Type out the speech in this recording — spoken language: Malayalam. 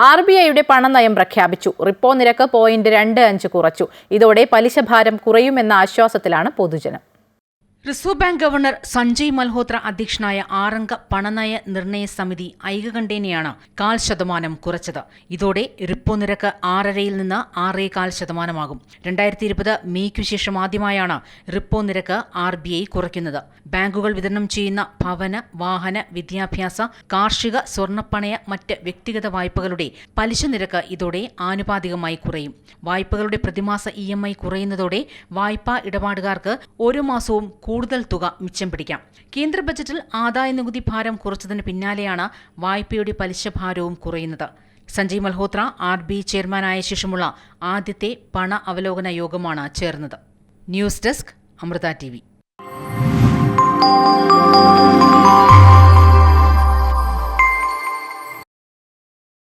ആർ ബി ഐയുടെ പണനയം പ്രഖ്യാപിച്ചു. റിപ്പോ നിരക്ക് പോയിന്റ് രണ്ട് അഞ്ച് കുറച്ചു. ഇതോടെ പലിശഭാരം കുറയുമെന്ന ആശ്വാസത്തിലാണ് പൊതുജനം. Reserve bank governor Sanjay Malhotra അധ്യക്ഷനായ ആറംഗ പണനയ നിർണയ സമിതി ഐകകണ്ഠേനയാണ് കാൽ ശതമാനം കുറച്ചത്. ഇതോടെ റിപ്പോ നിരക്ക് ആറരയിൽ നിന്ന് ആറേ കാൽ ശതമാനമാകും. രണ്ടായിരത്തി ഇരുപത് മേയ്ക്കു ശേഷം ആദ്യമായാണ് റിപ്പോ നിരക്ക് ആർ ബി ഐ കുറയ്ക്കുന്നത്. ബാങ്കുകൾ വിതരണം ചെയ്യുന്ന ഭവന വാഹന വിദ്യാഭ്യാസ കാർഷിക സ്വർണപ്പണയ മറ്റ് വ്യക്തിഗത വായ്പകളുടെ പലിശ നിരക്ക് ഇതോടെ ആനുപാതികമായി കുറയും. വായ്പകളുടെ പ്രതിമാസ ഇ എം ഐ കുറയുന്നതോടെ വായ്പാ ഇടപാടുകാർക്ക് ഓരോ മാസവും കൂടുതൽ തുക മിച്ചം പിടിക്കാം. കേന്ദ്ര ബജറ്റിൽ ആദായ നികുതി ഭാരം കുറച്ചതിന് പിന്നാലെയാണ് വായ്പയുടെ പലിശ ഭാരവും കുറയുന്നത്. സഞ്ജയ് മൽഹോത്ര ആർ ബി ചെയർമാനായ ശേഷമുള്ള ആദ്യത്തെ പണ അവലോകന യോഗമാണ് ചേർന്നത്. News desk Amrita T